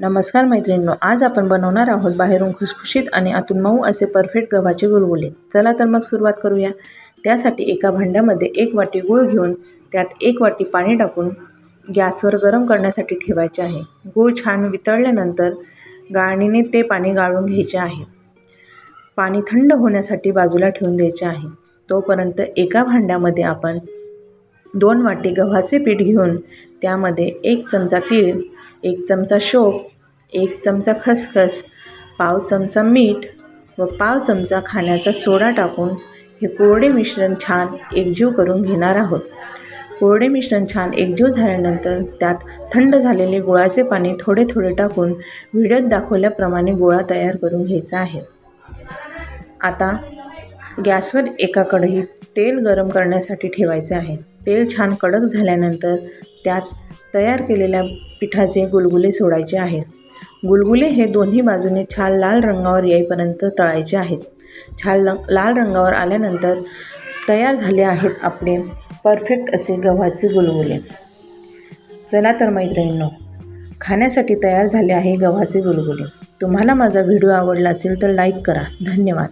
नमस्कार मैत्रिणींनो आज आपण बनवणार आहोत बाहेरून खुसखुशीत आणि आतून मऊ असे परफेक्ट गव्हाचे गुलगुले चला तर मग सुरुवात करूया. त्यासाठी एका भांड्यामध्ये एक वाटी गूळ घेऊन त्यात एक वाटी पाणी टाकून गॅसवर गरम करण्यासाठी ठेवायचे आहे. गूळ छान वितळल्यानंतर गाळणीने ते पाणी गाळून घ्यायचे आहे. पाणी थंड होण्यासाठी बाजूला ठेवून द्यायचे आहे. तोपर्यंत एका भांड्यामध्ये आपण दोन वाटी गव्हाचे पीठ घेऊन त्यामध्ये एक चमचा तीळ एक चमचा शोप एक चमचा खसखस पाव चमचा मीठ व पाव चमचा खाण्याचा सोडा टाकून हे कोरडे मिश्रण छान एकजीव करून घेणार आहोत. कोरडे मिश्रण छान एकजीव झाल्यानंतर त्यात थंड झालेले गुळाचे पाणी थोडे थोडे टाकून व्हिडिओत दाखवल्याप्रमाणे गोळा तयार करून घ्यायचा आहे. आता गॅसवर एका कढईत तेल गरम करण्यासाठी ठेवायचे आहे. तेल छान कडक झाल्यानंतर त्यात तयार केलेल्या पिठाचे गुलगुले सोडायचे आहेत. गुलगुले हे दोन्ही बाजूने छान लाल रंगावर येईपर्यंत तळायचे आहेत. छान लाल रंगावर आल्यानंतर तयार झाले आहेत आपले परफेक्ट असे गव्हाचे गुलगुले. चला तर मैत्रिणींनो खाण्यासाठी तयार झाले आहे गव्हाचे गुलगुले. तुम्हाला माझा व्हिडिओ आवडला असेल तर लाईक करा. धन्यवाद.